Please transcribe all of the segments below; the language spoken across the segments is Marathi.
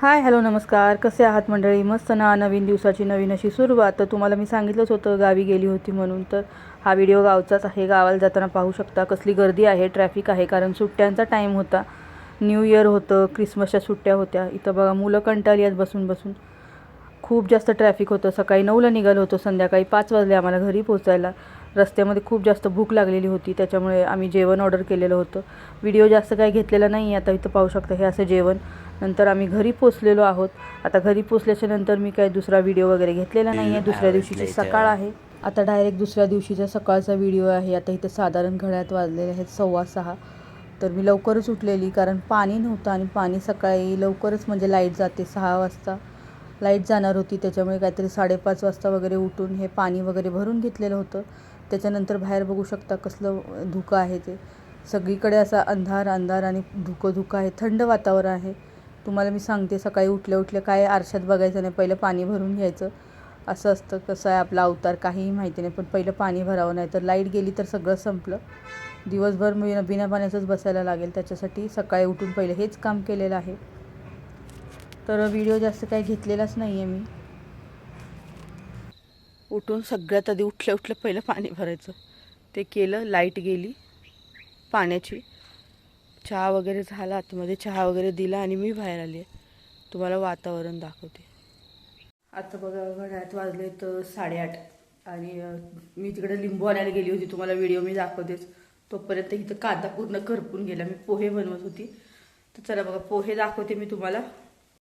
हाय हॅलो नमस्कार. कसे आहात मंडळी? मस्त ना नवीन दिवसाची नवीन अशी सुरुवात. तर तुम्हाला मी सांगितलंच होतं गावी गेली होती म्हणून. तर हा व्हिडिओ गावचाच आहे. गावाला जाताना पाहू शकता कसली गर्दी आहे ट्रॅफिक आहे कारण सुट्ट्यांचा टाईम होता. न्यू इयर होतं क्रिसमसच्या सुट्ट्या होत्या. इथं बघा मुलं कंटाळली आहेत बसून बसून. खूप जास्त ट्रॅफिक होतं. सकाळी नऊला निघालो होतो संध्याकाळी पाच वाजले आम्हाला घरी पोचायला रस्त्यामध्ये खूप जास्त भूक लागलेली होती त्याच्यामुळे आम्ही जेवण ऑर्डर केलेलं होतं. व्हिडिओ जास्त काही घेतलेला नाही आता इथं पाहू शकता हे असं जेवण. नंतर आम्ही घरी पोचलेलो आहोत. आता घरी पोचल्याच्या नंतर मी काही दुसरा व्हिडिओ वगैरे घेतलेला नाही आहे दुसऱ्या दिवशीची सकाळ आहे. आता डायरेक्ट दुसऱ्या दिवशीचा सकाळचा व्हिडिओ आहे. आता इथं साधारण घड्यात वाजलेले आहेत सव्वा सहा. तर मी लवकरच उठलेली कारण पाणी नव्हतं आणि पाणी सकाळी लवकरच म्हणजे लाइट जाते सहा वाजता. लाइट जाणार होती त्याच्यामुळे काहीतरी साडेपाच वाजता वगैरे उठून हे पाणी वगैरे भरून घेतलेलं होतं. त्याच्यानंतर बाहेर बघू शकता कसलं धुकं आहे ते. सगळीकडे असा अंधार अंधार आणि धुकं धुकं आहे. थंड वातावरण आहे. तुम्हाला मी सांगते सकाळी उठल्या उठल्या काय आरशात बघायचं नाही पहिलं पाणी भरून घ्यायचं. असं असतं कसं आहे आपला अवतार काहीही माहिती नाही पण पहिलं पाणी भरावं नाही तर लाइट गेली तर सगळं संपलं. दिवसभर मी बिना पाण्याचंच बसायला लागेल त्याच्यासाठी सकाळी उठून पहिलं हेच काम केलेलं आहे. तर व्हिडिओ जास्त काही घेतलेलाच नाही आहे मी. उठून सगळ्यात आधी उठल्या उठल्या पहिलं पाणी भरायचं. ते केलं लाइट गेली पाण्याची. चहा वगैरे झाला आतमध्ये चहा वगैरे दिला आणि मी बाहेर आली आहे. तुम्हाला वातावरण दाखवते. आता बघा घड्यात वाजले तर साडेआठ. आणि मी तिकडे लिंबू आणायला गेली होती तुम्हाला व्हिडिओ मी दाखवतेच. तोपर्यंत इथं कांदा पूर्ण करपून गेला. मी पोहे बनवत होती. तर चला बघा पोहे दाखवते मी तुम्हाला.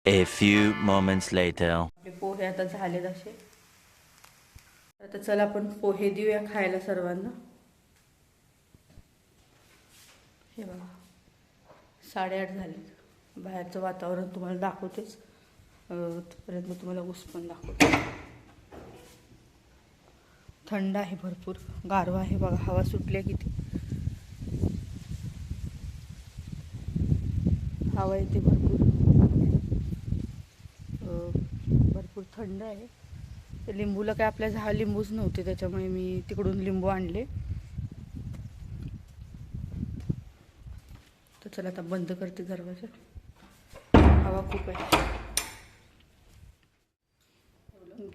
A few moments later. आपले पोहे आता झालेत असे. आता चला आपण पोहे देऊया खायला सर्वांना. हे बघा. साडेआठ झाले. बाहेरचं वातावरण तुम्हाला दाखवतेच. अं, तोपर्यंत मी तुम्हाला ऊस पण दाखवते. थंड आहे भरपूर. गारवा आहे बघा. हवा सुटली किती. हवा येते भरपूर. भरपूर थंड आहे. लिंबूला काय आपल्या झा लिंबूच नव्हते त्याच्यामुळे मी तिकडून लिंबू आणले. चला आता बंद करते दरवाजा. हवा खूप आहे.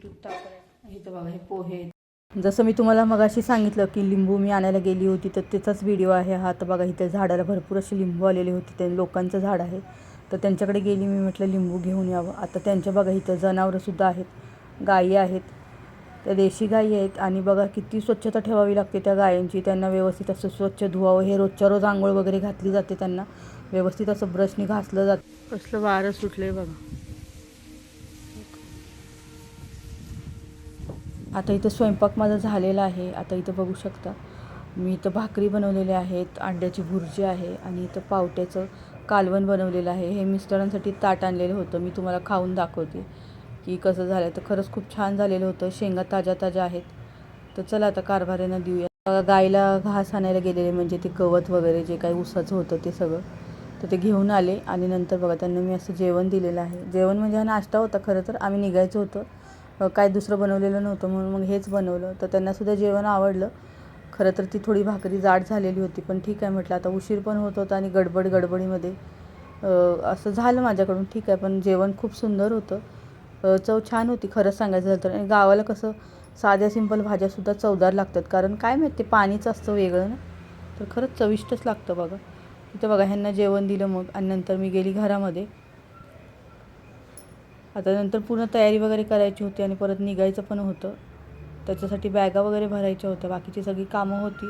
दूध तापवायचं. इथं बघा हे पोहे जसं मी तुम्हाला मगाशी सांगितलं की लिंबू मी आणायला गेली होती तर त्याचाच व्हिडिओ आहे हा. तर बघा इथे झाडाला भरपूर असे लिंबू आलेले होते. ते लोकांचं झाड आहे. तर त्यांच्याकडे गेली मी म्हटलं लिंबू घेऊन यावं. आता त्यांच्या बघा इथं जनावरंसुद्धा आहेत. गायी आहेत. त्या देशी गायी आहेत. आणि बघा किती स्वच्छता ठेवावी लागते त्या गायांची. त्यांना व्यवस्थित असं स्वच्छ धुवावं. हे रोजच्या रोज आंघोळ वगैरे घातली जाते त्यांना. व्यवस्थित असं ब्रशनी घासलं जातं कसलं वारं सुटलं बघा. आता इथं स्वयंपाक माझा झालेला आहे. आता इथं बघू शकता. मी इथं भाकरी बनवलेल्या आहेत. अंड्याची भुर्जी आहे. आणि इथं पावट्याचं कालवण बनवलेलं आहे. हे मिस्टरांसाठी ताट आणलेलं होतं. मी तुम्हाला खाऊन दाखवते. की कसं झालं तर खरंच खूप छान झालेलं होतं. शेंगा ताज्या ताज्या आहेत. तर चला आता कारभाऱ्यांना देऊया. बघा, गायला घास आणायला गेलेले म्हणजे ते गवत वगैरे जे काही उसाचं होतं ते सगळं. तर ते घेऊन आले आणि नंतर बघा त्यांना मी असं जेवण दिलेलं आहे. जेवण म्हणजे हा नाश्ता होता खरं तर. आम्ही निघायचं होतं. काय दुसरं बनवलेलं नव्हतं म्हणून मग हेच बनवलं. तर त्यांनासुद्धा जेवण आवडलं. खरं तर ती थोडी भाकरी जाड झालेली होती. पण ठीक आहे म्हटलं आता उशीर पण होत होता आणि गडबड गडबडीमध्ये. असं झालं माझ्याकडून. ठीक आहे पण जेवण खूप सुंदर होतं. चव छान होती खरंच सांगायचं झालं तर. आणि गावाला कसं साध्या सिंपल भाज्यासुद्धा चवदार लागतात. कारण काय माहिती ते पाणीच असतं वेगळं ना? तर खरंच चविष्टच लागतं बघा. तिथं बघा ह्यांना जेवण दिलं मग आणि नंतर मी गेली घरामध्ये. आता नंतर पूर्ण तयारी वगैरे करायची होती आणि परत निघायचं पण होतं. त्याच्यासाठी बॅगा वगैरे भरायच्या होत्या. बाकीची सगळी कामं होती.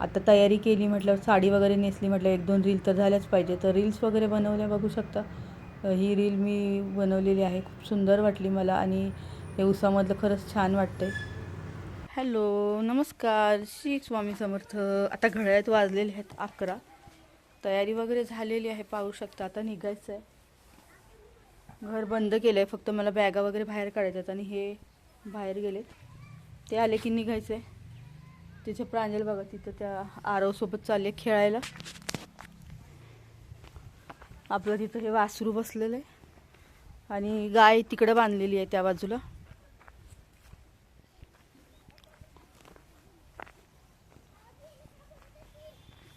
आता तयारी केली म्हटल्यावर साडी वगैरे नेसली म्हटलं एक दोन रील तर झाल्याच पाहिजे. तर रील्स वगैरे बनवल्या बघू शकता. ही रील मी बनवलेली आहे. खूप सुंदर वाटली मला आणि हे उसामधलं खरंच छान वाटतंय. हॅलो नमस्कार. श्री स्वामी समर्थ. आता घड्याळ्यात वाजलेले आहेत अकरा. तयारी वगैरे झालेली आहे पाहू शकता. आता निघायचं आहे घर बंद केलं आहे फक्त मला बॅगा वगैरे बाहेर काढायच्या आहेत आणि हे बाहेर गेलेत. ते आले की निघायचं आहे तिचे प्रांजल बघा तिथं त्या आरवसोबत चालले खेळायला. आपलं तिथं हे वासरू बसलेलं. आहे आणि गाय तिकडं बांधलेली आहे त्या बाजूला.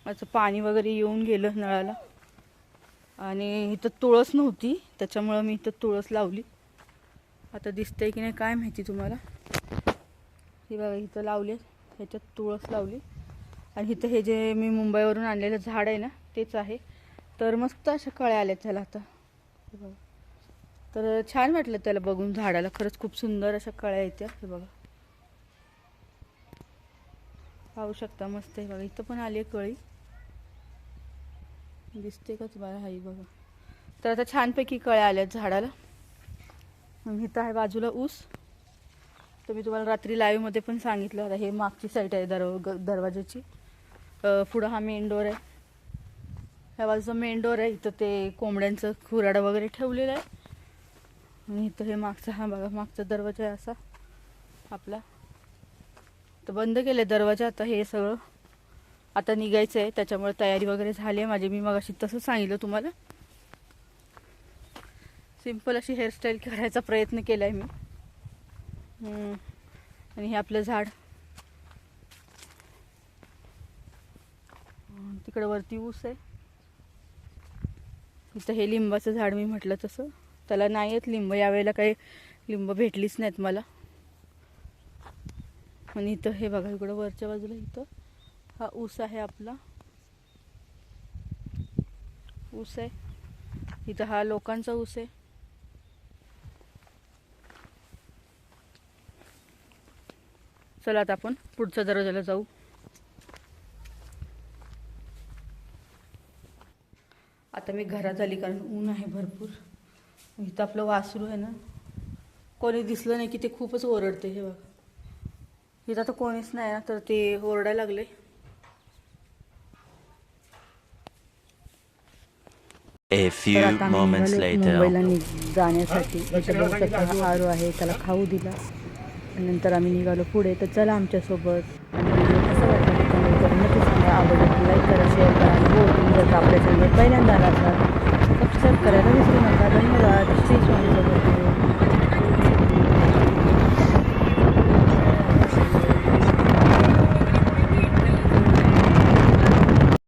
असं पाणी वगैरे येऊन गेलं नळाला. आणि इथं तुळस नव्हती त्याच्यामुळं मी इथं तुळस लावली. आता दिसतंय की नाही काय माहिती तुम्हाला. ही बघा इथं लावले ह्याच्यात तुळस लावली. आणि इथं हे जे मी मुंबईवरून आणलेलं झाड आहे ना तेच आहे. तर मस्त अशा कळ्या आल्या त्याला आता. हे बघा. तर छान वाटलं त्याला बघून झाडाला. खरंच खूप सुंदर अशा कळ्या येत्या. हे बघा. पाहू शकता मस्त. आहे बघा इथं पण आली आहे कळी. दिसते का तुम्हाला? हाई बघा. तर आता छानपैकी कळ्या आल्यात झाडाला. मग इथं आहे बाजूला ऊस. तर मी तुम्हाला रात्री लाईव्हमध्ये पण सांगितलं. आता हे मागची साईड आहे दरव ग- दरवाजाची पुढं हा मेन डोर आहे. ह्या बाजूचा मेन डोर आहे इथं ते कोंबड्यांचं खुराडा वगैरे ठेवलेलं आहे. आणि इथं हे मागचा हा बघा मागचा दरवाजा आहे असा आपला. तर बंद केले दरवाजा आता हे सगळं आता निघायचं आहे त्याच्यामुळे तयारी वगैरे झाली आहे माझी. मी मग अशी तसं सांगितलं तुम्हाला. सिंपल अशी हेअरस्टाईल करायचा प्रयत्न केला आहे मी आणि हे आपलं झाड. तिकडं वरती ऊस आहे. इथं हे लिंबाचं झाड मी म्हटलं तसं. त्याला नाही आहेत लिंब यावेळेला काही लिंब भेटलीच नाहीत मला. आणि इथं हे बघा इकडं वरच्या बाजूला इथं हा ऊस आहे आपला. ऊस आहे. इथं हा लोकांचा ऊस आहे. चला आता आपण पुढच्या दरवाजाला जाऊ. आता मी घरात आली कारण ऊन आहे भरपूर. इथं आपलं वासरू आहे ना. कोणी दिसलं नाही की ते खूपच ओरडते हे बघा. इथं आता कोणीच नाही ना तर ते ओरडायला लागले. मुंबईला नि- जाण्यासाठी. हा आरू आहे त्याला खाऊ दिला. नंतर आम्ही निघालो पुढे. तर चला आमच्यासोबत. आणि कसा वाटला? नक्की सांगा. आवडलं लाईक करा शेअर करा. आणि हो तुम्ही जर का आपल्या चॅनल पहिल्यांदा आला असाल सबस्क्राईब करायला